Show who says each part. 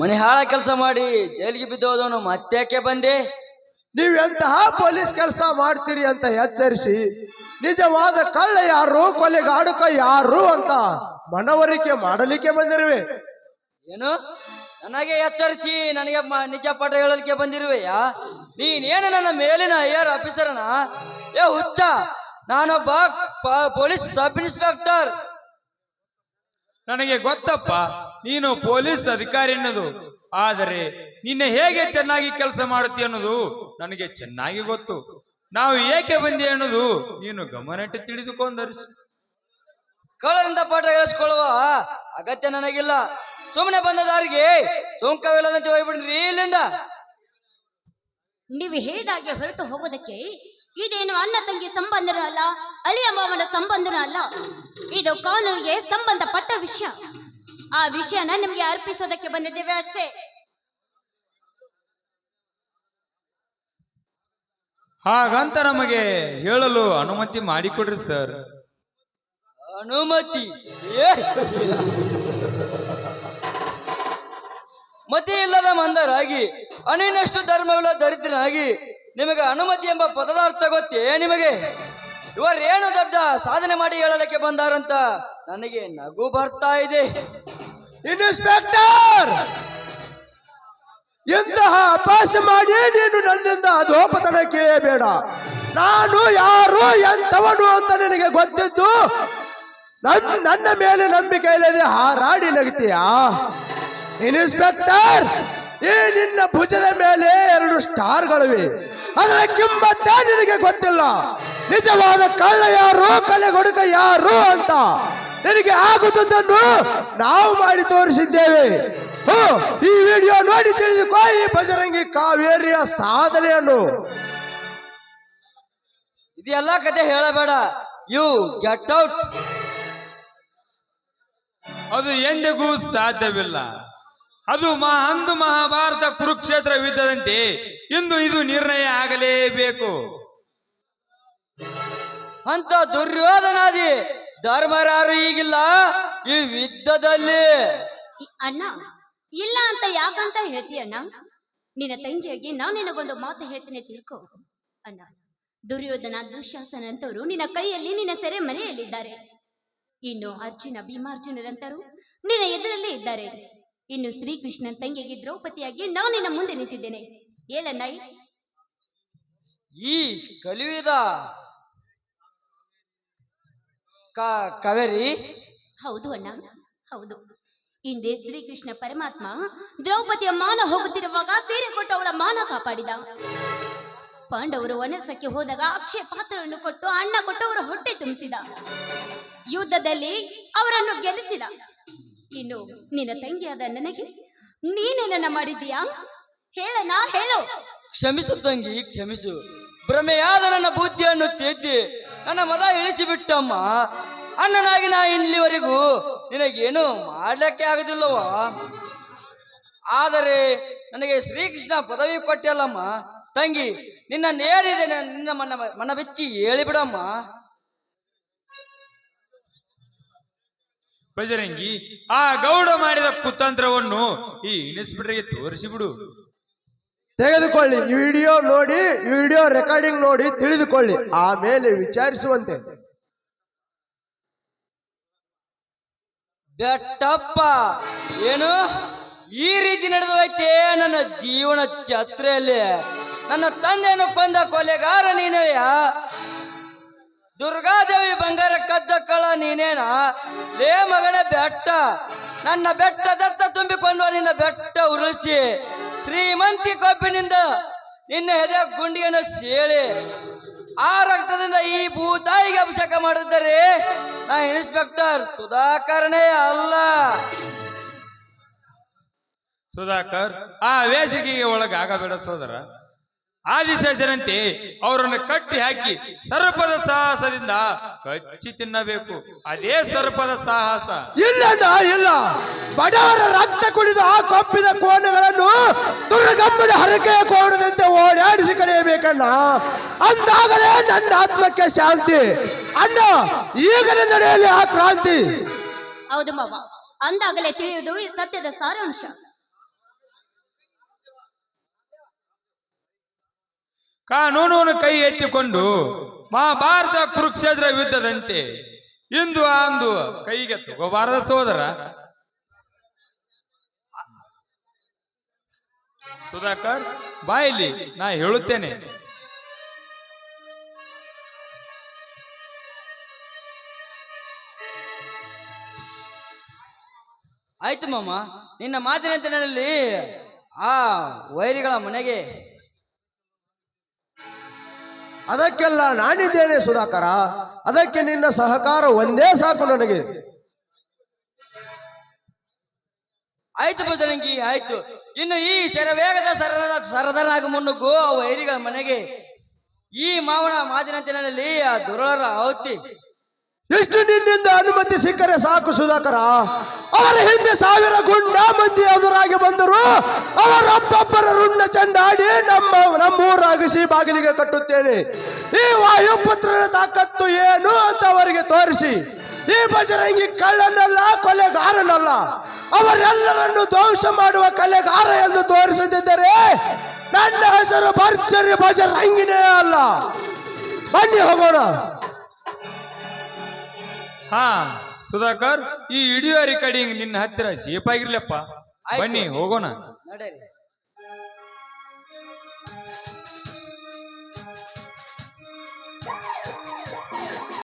Speaker 1: ಮನೆ ಹಾಳ ಕೆಲಸ ಮಾಡಿ ಜೈಲಿಗೆ ಬಿದ್ದೋದವನು ಮತ್ತ್ಯಾಕೆ ಬಂದೆ?
Speaker 2: ನೀವು ಎಂತಹ ಪೊಲೀಸ್ ಕೆಲಸ ಮಾಡ್ತೀರಿ ಅಂತ ಎಚ್ಚರಿಸಿ ನಿಜವಾದ ಕಳ್ಳ ಯಾರು ಕೊಲೆಗಾಡುಕ ಯಾರು ಅಂತ ಮನವರಿಕೆ ಮಾಡಲಿಕ್ಕೆ ಬಂದಿರುವೆ.
Speaker 1: ಏನು? ನನಗೆ ಎಚ್ಚರಿಸಿ ನನಗೆ ಮ- ನಿಜ ಪಾಠ ಹೇಳಲಿಕ್ಕೆ ಬಂದಿರುವೆಯಾ? ನೀನೇನು ನನ್ನ ಮೇಲಿನ ಏರ್ ಆಫೀಸರ್ನ? ಏ ಹುಚ್ಚ ನಾನೊಬ್ಬ ಪ- ಪೊಲೀಸ್ ಸಬ್ ಇನ್ಸ್ಪೆಕ್ಟರ್.
Speaker 3: ನನಗೆ ಗೊತ್ತಪ್ಪ ನೀನು ಪೊಲೀಸ್ ಅಧಿಕಾರಿ ಅನ್ನೋದು ಆದರೆ ನಿನ್ನೆ ಹೇಗೆ ಚೆನ್ನಾಗಿ ಕೆಲಸ ಮಾಡುತ್ತಿ ಅನ್ನೋದು ನನಗೆ ಚೆನ್ನಾಗಿ ಗೊತ್ತು. ನಾವು ಏಕೆ ಬಂದಿ ಅನ್ನೋದು ನೀನು ಗಮನಟ್ಟು ತಿಳಿದುಕೊಂಡರಿಸ
Speaker 1: ಕಳ್ಳರಿಂದ ಪಾಠ ಹೇಳಿಸ್ಕೊಳ್ಳುವ ಅಗತ್ಯ ನನಗಿಲ್ಲ. ಸುಮ್ಮನೆ ಬಂದ ದಾರಿಗೆ ಸೋಂಕವಿಲ್ಲದಂತೆ ಹೋಗ್ಬಿಡ್ರಿ ಇಲ್ಲಿಂದ.
Speaker 4: ನೀವು ಹೇಳಿದಾಗೆ ಹೊರಟು ಹೋಗೋದಕ್ಕೆ ಇದೇನು ಅಣ್ಣ ತಂಗಿ ಸಂಬಂಧನ ಅಲ್ಲ ಅಳಿಯ ಮಾವನ ಸಂಬಂಧನೂ ಅಲ್ಲ. ಇದು ಕಾನೂನಿಗೆ ಸಂಬಂಧಪಟ್ಟ ವಿಷಯ. ಆ ವಿಷಯನ ನಿಮಗೆ ಅರ್ಪಿಸೋದಕ್ಕೆ ಬಂದಿದ್ದೇವೆ ಅಷ್ಟೇ.
Speaker 3: ಹಾಗಂತ ನಮಗೆ ಹೇಳಲು ಅನುಮತಿ ಮಾಡಿಕೊಡ್ರಿ ಸರ್.
Speaker 1: ಅನುಮತಿ? ಏ! ಮತಿ ಇಲ್ಲದ ಮಂದರಾಗಿ ಅನಿನಷ್ಟು ಧರ್ಮಗಳ ದರಿದ್ರನಾಗಿ ನಿಮಗೆ ಅನುಮತಿ ಎಂಬ ಪದದ ಅರ್ಥ ಗೊತ್ತೇ ನಿಮಗೆ? ಇವರೇನು ದೊಡ್ಡ ಸಾಧನೆ ಮಾಡಿ ಹೇಳೋದಕ್ಕೆ ಬಂದಾರಂತ ನನಗೆ ನಗು ಬರ್ತಾ ಇದೆ.
Speaker 2: ಇನ್ಸ್ಪೆಕ್ಟರ್! ಇಂತಹ ಅಭ್ಯಾಸ ಮಾಡಿ ನೀನು ನನ್ನಿಂದ ಅಧೋಪತನ ಕೇಳಬೇಡ. ನಾನು ಯಾರು ಎಂತವನು ಅಂತ ನಿನಗೆ ಗೊತ್ತಿದ್ದು? ನನ್ನ ನನ್ನ ಮೇಲೆ ನಂಬಿಕೆ ಇಲ್ಲದೆ ಹಾರಾಡಿ ನಗ್ತೀಯಾ? ಇನ್ಸ್ಪೆಕ್ಟರ್! ಈ ನಿನ್ನ ಭುಜದ ಮೇಲೆ ಎರಡು ಸ್ಟಾರ್ಗಳಿವೆ. ಅದರ ಕಿಂಬತ್ತ ನಿನಗೆ ಗೊತ್ತಿಲ್ಲ. ನಿಜವಾದ ಕಳ್ಳ ಯಾರು ಕಲೆಗೊಡುಕ ಯಾರು ಅಂತ ನಿನಗೆ ಆಗುತ್ತದನ್ನು ನಾವು ಮಾಡಿ ತೋರಿಸಿದ್ದೇವೆ. ಹೋ ಈ ವಿಡಿಯೋ ನೋಡಿ ತಿಳಿದುಕೋ ಈ ಬಜರಂಗಿ ಕಾವೇರಿಯ ಸಾಧನೆಯನ್ನು.
Speaker 1: ಇದೆಲ್ಲ ಕತೆ ಹೇಳಬೇಡ. ಯು ಗೆಟ್ ಔಟ್
Speaker 3: ಅದು ಎಂದಿಗೂ ಸಾಧ್ಯವಿಲ್ಲ. ಅದು ಮಹಾ ಅಂದು ಮಹಾಭಾರತ ಕುರುಕ್ಷೇತ್ರ ಯುದ್ಧದಂತೆ ಇಂದು ಇದು ನಿರ್ಣಯ ಆಗಲೇಬೇಕು.
Speaker 1: ಅಂತ ದುರ್ಯೋಧನಾದಿ ಧರ್ಮರಾರು ಈಗಿಲ್ಲ ಈ ಯುದ್ಧದಲ್ಲಿ.
Speaker 4: ಅಣ್ಣ ಇಲ್ಲ ಅಂತ ಯಾಕಂತ ಹೇಳ್ತೀಯ ಅಣ್ಣ? ನಿನ್ನ ತಂಗಿಯಾಗಿ ನಾನು ನಿನಗೊಂದು ಮಾತು ಹೇಳ್ತೇನೆ ತಿಳ್ಕೊ. ಅಣ್ಣ ದುರ್ಯೋಧನ ದುಶಾಸನ ಅಂತವರು ನಿನ್ನ ಕೈಯಲ್ಲಿ ನಿನ್ನ ಸೆರೆ ಮನೆಯಲ್ಲಿದ್ದಾರೆ ಇನ್ನು ಅರ್ಜುನ ಭೀಮಾರ್ಜುನರಂತರು ನಿನ್ನ ಎದುರಲ್ಲೇ ಇದ್ದಾರೆ. ಇನ್ನು ಶ್ರೀಕೃಷ್ಣನ ತಂಗಿಗೆ ದ್ರೌಪದಿಯಾಗಿ ನಾನು ನಿನ್ನ ಮುಂದೆ ನಿಂತಿದ್ದೇನೆ. ಏಲನ್ನಾಯಿ
Speaker 1: ಈ ಕಲಿಯುವುದ ಕಾ ಕಾವೇರಿ?
Speaker 4: ಹೌದು ಅಣ್ಣ ಹೌದು. ಹಿಂದೆ ಶ್ರೀಕೃಷ್ಣ ಪರಮಾತ್ಮ ದ್ರೌಪದಿಯ ಮಾನ ಹೋಗುತ್ತಿರುವಾಗ ಸೀರೆ ಕೊಟ್ಟು ಅವಳ ಮಾನ ಕಾಪಾಡಿದ. ಪಾಂಡವರು ವನಸಕ್ಕೆ ಹೋದಾಗ ಅಕ್ಷಯ ಪಾತ್ರವನ್ನು ಕೊಟ್ಟು ಅಣ್ಣ ಕೊಟ್ಟು ಅವರ ಹೊಟ್ಟೆ ತುಂಬಿಸಿದ. ಯುದ್ಧದಲ್ಲಿ ಅವರನ್ನು ಗೆಲ್ಲಿಸಿದ. ಇನ್ನು ನಿನ್ನ ತಂಗಿಯಾದ ನನಗೆ ನೀನೇನನ್ನ ಮಾಡಿದ್ದೀಯಾ? ನಾ ಹೇಳು.
Speaker 1: ಕ್ಷಮಿಸು ತಂಗಿ, ಕ್ಷಮಿಸು. ಭ್ರಮೆಯಾದ ನನ್ನ ಬುದ್ಧಿಯನ್ನು ತಿದ್ದಿ ನನ್ನ ಮದ ಇಳಿಸಿಬಿಟ್ಟಮ್ಮ. ಅಣ್ಣನಾಗಿ ನಾ ಇಲ್ಲಿವರೆಗೂ ನಿನಗೇನು ಮಾಡ್ಲಿಕ್ಕೆ ಆಗುದಿಲ್ಲವ ಆದರೆ ನನಗೆ ಶ್ರೀಕೃಷ್ಣ ಪದವಿ ಕೊಟ್ಟಲ್ಲಮ್ಮ. ತಂಗಿ, ನಿನ್ನ ನೇರಿದೆ, ನಿನ್ನ ಮನ ಮನ ಬೆಚ್ಚಿ ಹೇಳಿಬಿಡಮ್ಮ.
Speaker 3: ಬಜರಂಗಿ ಆ ಗೌಡ ಮಾಡಿದ ಕುತಂತ್ರವನ್ನು ಈ ಇನ್ಸ್ಪೆಕ್ಟರ್ಗೆ ತೋರಿಸಿಬಿಡು
Speaker 2: ತೆಗೆದುಕೊಳ್ಳಿ ಈ ವಿಡಿಯೋ ನೋಡಿ ಈ ವಿಡಿಯೋ ರೆಕಾರ್ಡಿಂಗ್ ನೋಡಿ ತಿಳಿದುಕೊಳ್ಳಿ ಆಮೇಲೆ ವಿಚಾರಿಸುವಂತೆ.
Speaker 1: ಬೆಟ್ಟಪ್ಪ ಏನು? ಈ ರೀತಿ ನಡೆದೋಯ್ತೆ ನನ್ನ ಜೀವನ ಛತ್ರೆಯಲ್ಲಿ ನನ್ನ ತಂದೆಯನ್ನು ಕೊಂದ ಕೊಲೆಗಾರ ನೀನಯ್ಯ? ದುರ್ಗಾದೇವಿ ಬಂಗಾರ ಕದ್ದ ಕಳ ನೀನೇನ? ಲೇ ಮಗನ ಬೆಟ್ಟ, ನನ್ನ ಬೆಟ್ಟ ದತ್ತ ತುಂಬಿಕೊಂಡು ನಿನ್ನ ಬೆಟ್ಟ ಉರುಳಿಸಿ. ಶ್ರೀಮಂತಿ ಕೊಬ್ಬಿನಿಂದ ನಿನ್ನ ಹೆದೆ ಗುಂಡಿಯನ್ನು ಸೇಳಿ. ಆ ರಕ್ತದಿಂದ ಈ ಭೂತಾಯಿಗೆ ಅಭಿಷೇಕ ಮಾಡಿದ್ದಾರೆ ನಾ ಇನ್ಸ್ಪೆಕ್ಟರ್ ಸುಧಾಕರನೇ ಅಲ್ಲ.
Speaker 3: ಸುಧಾಕರ್, ಆ ವೇಸಿಗೆಗೆ ಒಳಗಾಗಬೇಡ ಸೋದರ. ಆದಿಶೇಷರಂತೆ ಅವರನ್ನು ಕಟ್ಟಿ ಹಾಕಿ ಸರ್ಪದ ಸಾಹಸದಿಂದ ಕಚ್ಚಿ ತಿನ್ನಬೇಕು. ಅದೇ ಸರ್ಪದ ಸಾಹಸ.
Speaker 2: ಇಲ್ಲ ಇಲ್ಲ. ಬಡವರ ರಕ್ತ ಕುಡಿದು ಆ ಕೊಪ್ಪಿದ ಕೋಣೆಗಳನ್ನು ದುರ್ಗಮ್ಮನ ಹರಕೆಯ ಕೋಣದಂತೆ ಓಡಾಡಿಸಿ ಕಳೆಯಬೇಕಣ್ಣ. ಅಂದಾಗಲೇ ನನ್ನ ಆತ್ಮಕ್ಕೆ ಶಾಂತಿ. ಅಣ್ಣ ಈಗಲೇ ನಡೆಯಲಿ ಆ ಕ್ರಾಂತಿ.
Speaker 4: ಹೌದು ಮಾವ. ಅಂದಾಗಲೇ ತಿಳಿಯುವುದು ಈ ಸತ್ಯದ ಸಾರಾಂಶ.
Speaker 3: ಕಾನೂನನ್ನು ಕೈ ಎತ್ತಿಕೊಂಡು ಮಹಾಭಾರತ ಕುರುಕ್ಷೇತ್ರ ಯುದ್ಧದಂತೆ ಇಂದು ಅಂದು ಕೈಗೆ ತಗೋಬಾರದ ಸೋದರ. ಸುಧಾಕರ್ ಬಾಯಿಲಿ ನಾ ಹೇಳುತ್ತೇನೆ.
Speaker 1: ಆಯ್ತು ಮಾಮ, ನಿನ್ನ ಮಾತಿನ ಆ ವೈರಿಗಳ ಮನೆಗೆ
Speaker 2: ಅದಕ್ಕೆಲ್ಲ ನಾನಿದ್ದೇನೆ ಸುಧಾಕರ. ಅದಕ್ಕೆ ನಿನ್ನ ಸಹಕಾರ ಒಂದೇ ಸಾಕು ನನಗೆ.
Speaker 1: ಆಯ್ತು ಬಜರಂಗಿ ಆಯ್ತು. ಇನ್ನು ಈ ಶರವೇಗದ ಸರದ ಸರದರಾಗ ಮುನ್ನುಗ್ಗು ವೈರಿಗಳ ಮನೆಗೆ. ಈ ಮಾವನ ಮಾತಿನಂತೆ ನನ್ನಲ್ಲಿ ಆ ದುರರ ಆವತ್ತಿ
Speaker 2: ಎಷ್ಟು ನಿನ್ನಿಂದ ಅನುಮತಿ ಸಿಕ್ಕರೆ ಸಾಕು ಸುಧಾಕರ. ಅವರ ಹಿಂದೆ ಸಾವಿರ ಗುಂಡ ಮಂದಿ ಎದುರಾಗಿ ಬಂದರು. ಅವರೊಬ್ಬೊಬ್ಬರ ರುಂಡ ಚಂಡಾಡಿ ನಮ್ಮ ನಮ್ಮೂರಾಗಿಸಿ ಬಾಗಿಲಿಗೆ ಕಟ್ಟುತ್ತೇನೆ. ಈ ವಾಯುಪುತ್ರನ ತಾಕತ್ತು ಏನು ಅಂತ ಅವರಿಗೆ ತೋರಿಸಿ. ಈ ಬಜರಂಗಿ ಕಳ್ಳನಲ್ಲ ಕೊಲೆಗಾರನಲ್ಲ. ಅವರೆಲ್ಲರನ್ನು ದೋಷ ಮಾಡುವ ಕಲೆಗಾರ ಎಂದು ತೋರಿಸದಿದ್ದರೆ ನನ್ನ ಹೆಸರು ಭರ್ಜರಿ ಬಜರಂಗಿನೇ ಅಲ್ಲ. ಬನ್ನಿ ಹೋಗೋಣ.
Speaker 3: ಹಾ ಸುಧಾಕರ್ ಈ ವಿಡಿಯೋ ರೆಕಾರ್ಡಿಂಗ್ ನಿನ್ನ ಹತ್ತಿರ ಸೇಫ್ ಆಗಿರ್ಲಪ್ಪ ಬನ್ನಿ ಹೋಗೋಣ.
Speaker 1: Thank you.